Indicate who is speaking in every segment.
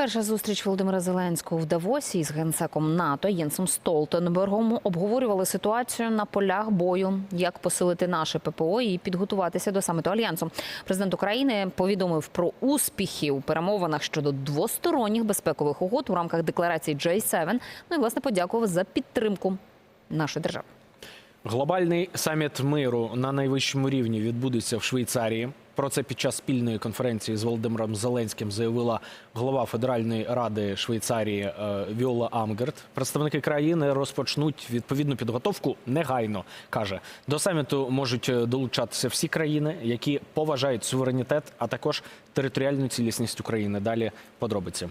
Speaker 1: Перша зустріч Володимира Зеленського в Давосі із генсеком НАТО Єнсом Столтенбергом обговорювали ситуацію на полях бою, як посилити наше ППО і підготуватися до саміту альянсу. Президент України повідомив про успіхи у перемовинах щодо двосторонніх безпекових угод у рамках декларації J7, Ну і власне подякував за підтримку нашої держави.
Speaker 2: Глобальний саміт миру на найвищому рівні відбудеться в Швейцарії. Про це під час спільної конференції з Володимиром Зеленським заявила голова Федеральної ради Швейцарії е, Віола Амгерт. Представники країни розпочнуть відповідну підготовку негайно. каже до саміту можуть е, долучатися всі країни, які поважають суверенітет, а також територіальну цілісність України. Далі подробиці.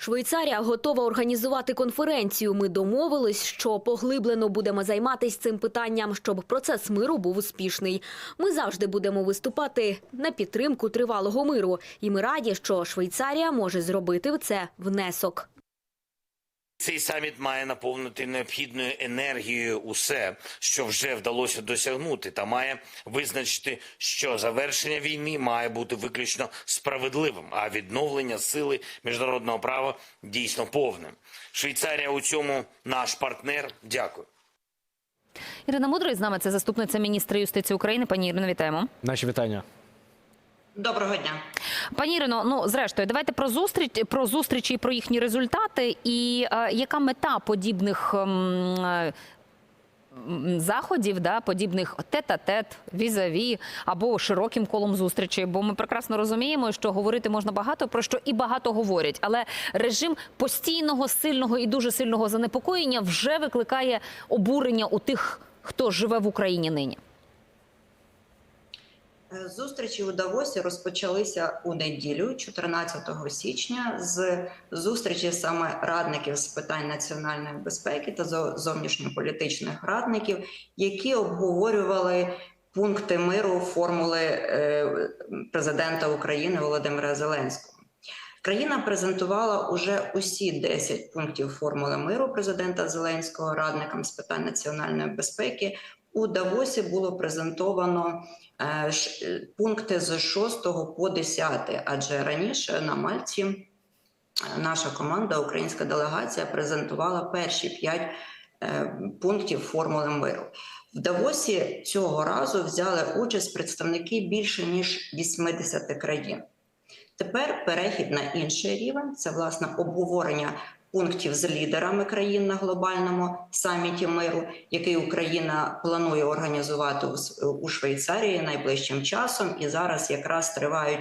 Speaker 3: Швейцарія готова організувати конференцію. Ми домовились, що поглиблено будемо займатися цим питанням, щоб процес миру був успішний. Ми завжди будемо виступати на підтримку тривалого миру, і ми раді, що Швейцарія може зробити в це внесок.
Speaker 4: Цей саміт має наповнити необхідною енергією усе, що вже вдалося досягнути, та має визначити, що завершення війни має бути виключно справедливим, а відновлення сили міжнародного права дійсно повним. Швейцарія у цьому наш партнер. Дякую.
Speaker 1: Ірина Мудрий з нами це заступниця міністра юстиції України. Пані Ірино, вітаємо.
Speaker 2: Наші вітання.
Speaker 5: Доброго дня.
Speaker 1: Пані Ірино, ну зрештою, давайте про зустріч про зустрічі про їхні результати. І е, яка мета подібних е, заходів, да, подібних тет-а-тет, візаві або широким колом зустрічей? Бо ми прекрасно розуміємо, що говорити можна багато про що і багато говорять, але режим постійного сильного і дуже сильного занепокоєння вже викликає обурення у тих, хто живе в Україні нині.
Speaker 5: Е, Зустрічі у Давосі розпочалися у неділю, 14 січня, з зустрічі саме радників з питань національної безпеки та зо- зовнішньополітичних радників, які обговорювали пункти миру формули е, президента України Володимира Зеленського. Країна презентувала уже усі 10 пунктів формули миру президента Зеленського радникам з питань національної безпеки. У Давосі було презентовано е, е, пункти з 6 по 10, адже раніше на Мальці е, наша команда, українська делегація, презентувала перші 5 пунктів формули миру. В Давосі цього разу взяли участь представники більше ніж 80 країн. Тепер перехід на інший рівень це власне обговорення пунктів з лідерами країн на глобальному саміті миру, який Україна планує організувати у Швейцарії найближчим часом. І зараз якраз тривають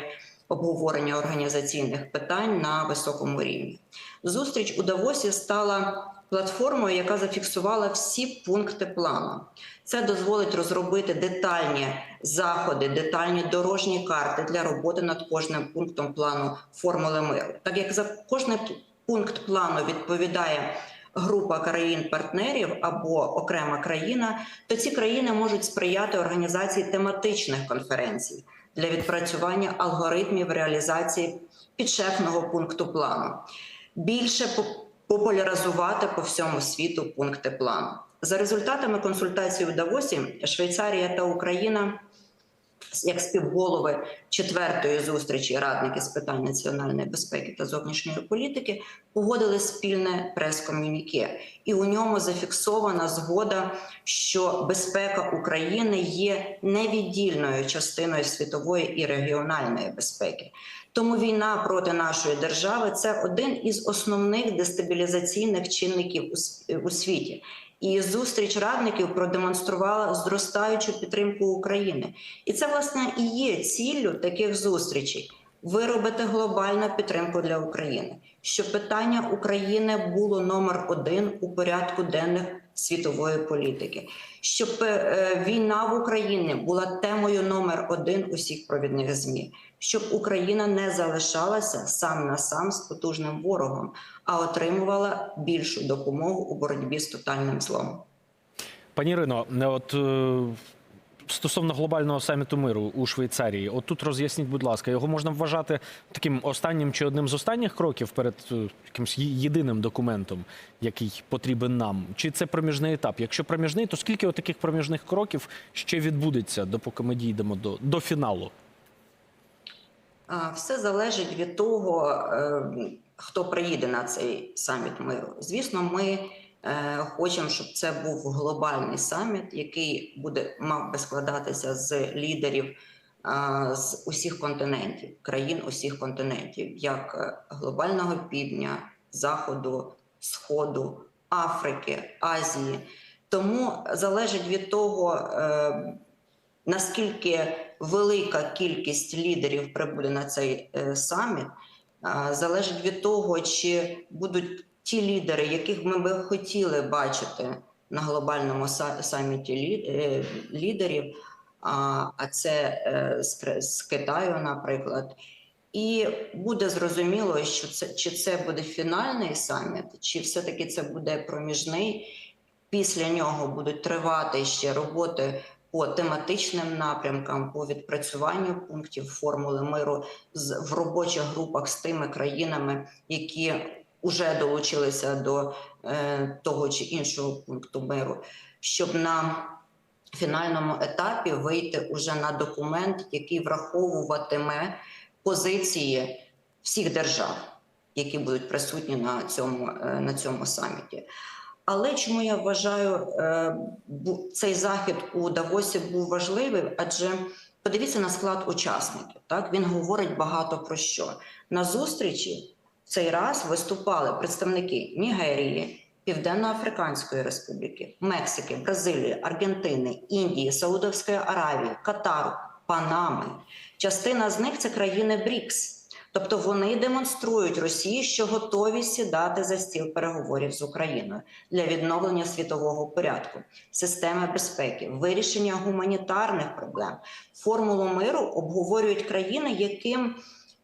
Speaker 5: обговорення організаційних питань на високому рівні. Зустріч у Давосі стала платформою, яка зафіксувала всі пункти плану. Це дозволить розробити детальні заходи, детальні дорожні карти для роботи над кожним пунктом плану формули миру. Так як за кожний пункт плану відповідає група країн-партнерів або окрема країна, то ці країни можуть сприяти організації тематичних конференцій для відпрацювання алгоритмів реалізації підшефного пункту плану. Більше популяризувати по всьому світу пункти плану. За результатами консультацій у Давосі, Швейцарія та Україна як співголови четвертої зустрічі радники з питань національної безпеки та зовнішньої політики погодили спільне прес-комюніке, і у ньому зафіксована згода, що безпека України є невіддільною частиною світової і регіональної безпеки. Тому війна проти нашої держави це один із основних дестабілізаційних чинників у світі. І зустріч радників продемонструвала зростаючу підтримку України. І це власне і є ціллю таких зустрічей виробити глобальну підтримку для України, щоб питання України було номер один у порядку денних світової політики, щоб е, війна в Україні була темою номер один усіх провідних змі, щоб Україна не залишалася сам на сам з потужним ворогом, а отримувала більшу допомогу у боротьбі з тотальним злом.
Speaker 2: Пані Ірино, от е, стосовно глобального саміту миру у Швейцарії, от тут роз'ясніть, будь ласка, його можна вважати таким останнім чи одним з останніх кроків перед е, якимось єдиним документом, який потрібен нам? Чи це проміжний етап? Якщо проміжний, то скільки таких проміжних кроків ще відбудеться, допоки ми дійдемо до, до фіналу?
Speaker 5: Все залежить від того, е, хто приїде на цей саміт миру. Звісно, ми хочемо, щоб це був глобальний саміт, який буде мав би складатися з лідерів з усіх континентів, країн усіх континентів, як е, глобального півдня, заходу, сходу, Африки, Азії. Тому залежить від того, е, наскільки велика кількість лідерів прибуде на цей е, саміт, залежить від того, чи будуть ті лідери, яких ми би хотіли бачити на глобальному саміті е, лідерів, а, це е, з Китаю, наприклад. І буде зрозуміло, що це чи це буде фінальний саміт, чи все-таки це буде проміжний. Після нього будуть тривати ще роботи по тематичним напрямкам, по відпрацюванню пунктів формули миру з в робочих групах з тими країнами, які вже долучилися до е, того чи іншого пункту миру, щоб на фінальному етапі вийти уже на документ, який враховуватиме позиції всіх держав, які будуть присутні на цьому, е, на цьому саміті. Але чому я вважаю, е, цей захід у Давосі був важливий? Адже подивіться на склад учасників. Так він говорить багато про що на зустрічі. Цей раз виступали представники Нігерії, Південно-Африканської Республіки, Мексики, Бразилії, Аргентини, Індії, Саудовської Аравії, Катару, Панами. Частина з них це країни БРІКС. Тобто вони демонструють Росії, що готові сідати за стіл переговорів з Україною для відновлення світового порядку, системи безпеки, вирішення гуманітарних проблем. Формулу миру обговорюють країни, яким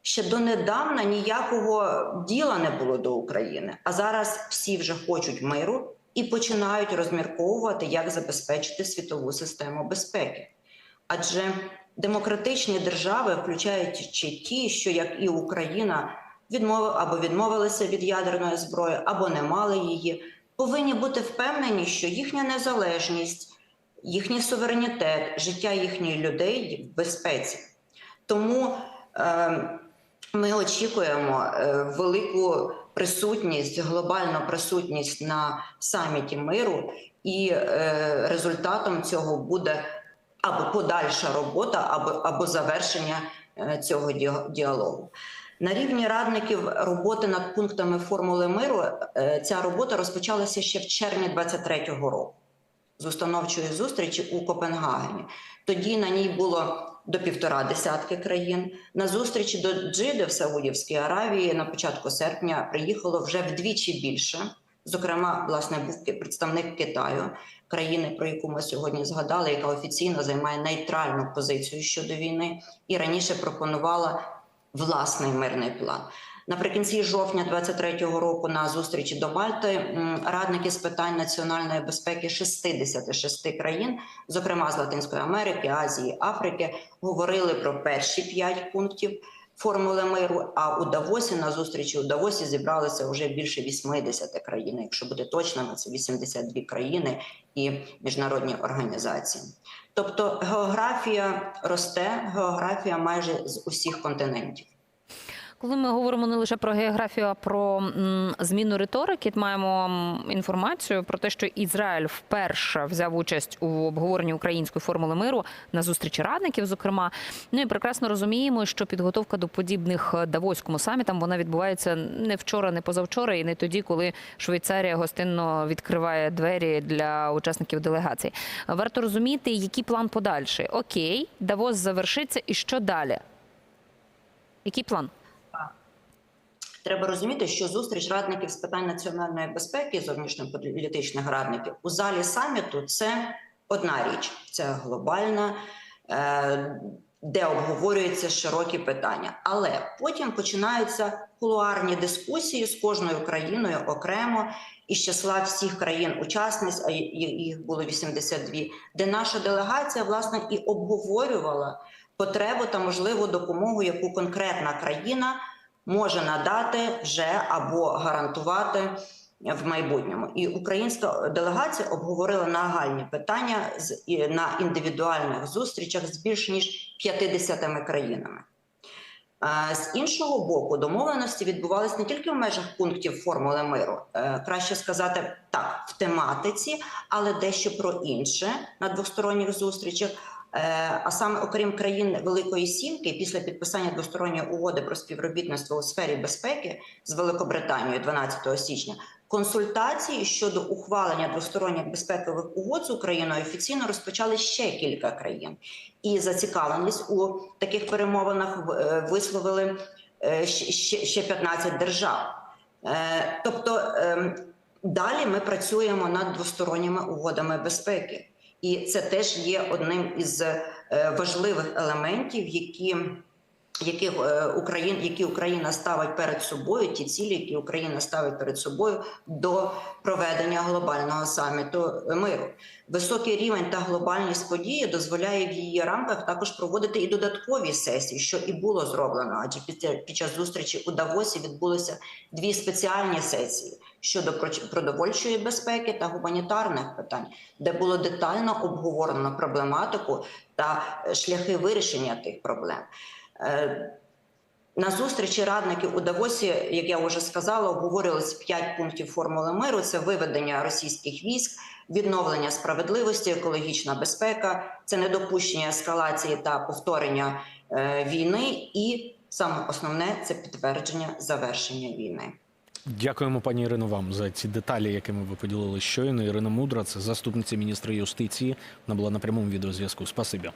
Speaker 5: ще донедавна ніякого діла не було до України. А зараз всі вже хочуть миру і починають розмірковувати, як забезпечити світову систему безпеки. Адже демократичні держави, включаючи ті, що як і Україна, відмови або відмовилися від ядерної зброї, або не мали її, повинні бути впевнені, що їхня незалежність, їхній суверенітет, життя їхніх людей в безпеці. Тому е, ми очікуємо е, велику присутність, глобальну присутність на саміті миру, і е, результатом цього буде або подальша робота, або, або завершення е, цього діалогу. На рівні радників роботи над пунктами формули миру ця робота розпочалася ще в червні 23-го року з установчої зустрічі у Копенгагені. Тоді на ній було до півтора десятки країн. На зустрічі до Джиди в Саудівській Аравії на початку серпня приїхало вже вдвічі більше. Зокрема, власне, був представник Китаю, країни, про яку ми сьогодні згадали, яка офіційно займає нейтральну позицію щодо війни, і раніше пропонувала власний мирний план. Наприкінці жовтня 23-го року на зустрічі до Мальти радники з питань національної безпеки 66 країн, зокрема з Латинської Америки, Азії, Африки, говорили про перші п'ять пунктів формули миру. А у Давосі на зустрічі у Давосі зібралися вже більше 80 країн. Якщо бути точними, це 82 країни і міжнародні організації. Тобто географія росте, географія майже з усіх континентів.
Speaker 1: Коли ми говоримо не лише про географію, а про зміну риторики, маємо інформацію про те, що Ізраїль вперше взяв участь у обговоренні української формули миру на зустрічі радників. Зокрема, ну і прекрасно розуміємо, що підготовка до подібних е, давоському самітам вона відбувається не вчора, не позавчора, і не тоді, коли Швейцарія гостинно відкриває двері для учасників делегації. Варто розуміти, який план подальший. Окей, Давос завершиться, і що далі? Який план?
Speaker 5: Треба розуміти, що зустріч радників з питань національної безпеки, зовнішньополітичних радників у залі саміту це одна річ, це глобальна, е, де обговорюються широкі питання. Але потім починаються кулуарні дискусії з кожною країною окремо із числа всіх країн-учасниць, а їх було 82, де наша делегація власне і обговорювала потребу та можливу допомогу, яку конкретна країна може надати вже або гарантувати в майбутньому. І українська делегація обговорила нагальні питання з на індивідуальних зустрічах з більш ніж 50 країнами. Е, З іншого боку, домовленості відбувалися не тільки в межах пунктів формули миру, е, краще сказати так, в тематиці, але дещо про інше на двосторонніх зустрічах. Е, А саме, окрім країн Великої Сімки, після підписання двосторонньої угоди про співробітництво у сфері безпеки з Великобританією 12 січня, консультації щодо ухвалення двосторонніх безпекових угод з Україною офіційно розпочали ще кілька країн, і зацікавленість у таких перемовинах е, висловили е, ще- ще ще 15 держав. Тобто ем, далі ми працюємо над двосторонніми угодами безпеки, і це теж є одним із е, важливих елементів, які які е, Україн, які Україна ставить перед собою, ті цілі, які Україна ставить перед собою до проведення глобального саміту миру. Високий рівень та глобальність події дозволяє в її рамках також проводити і додаткові сесії, що і було зроблено. Адже під, час зустрічі у Давосі відбулися дві спеціальні сесії щодо продовольчої безпеки та гуманітарних питань, де було детально обговорено проблематику та шляхи вирішення тих проблем. Е, На зустрічі радників у Давосі, як я вже сказала, обговорювалися п'ять пунктів формули миру: це виведення російських військ, відновлення справедливості, екологічна безпека, це недопущення ескалації та повторення е, війни, і саме основне це підтвердження завершення війни.
Speaker 2: Дякуємо, пані Ірино, вам за ці деталі, якими ви поділилися щойно. Ірина Мудра, це заступниця міністра юстиції. Вона була на прямому відеозв'язку. Спасибі.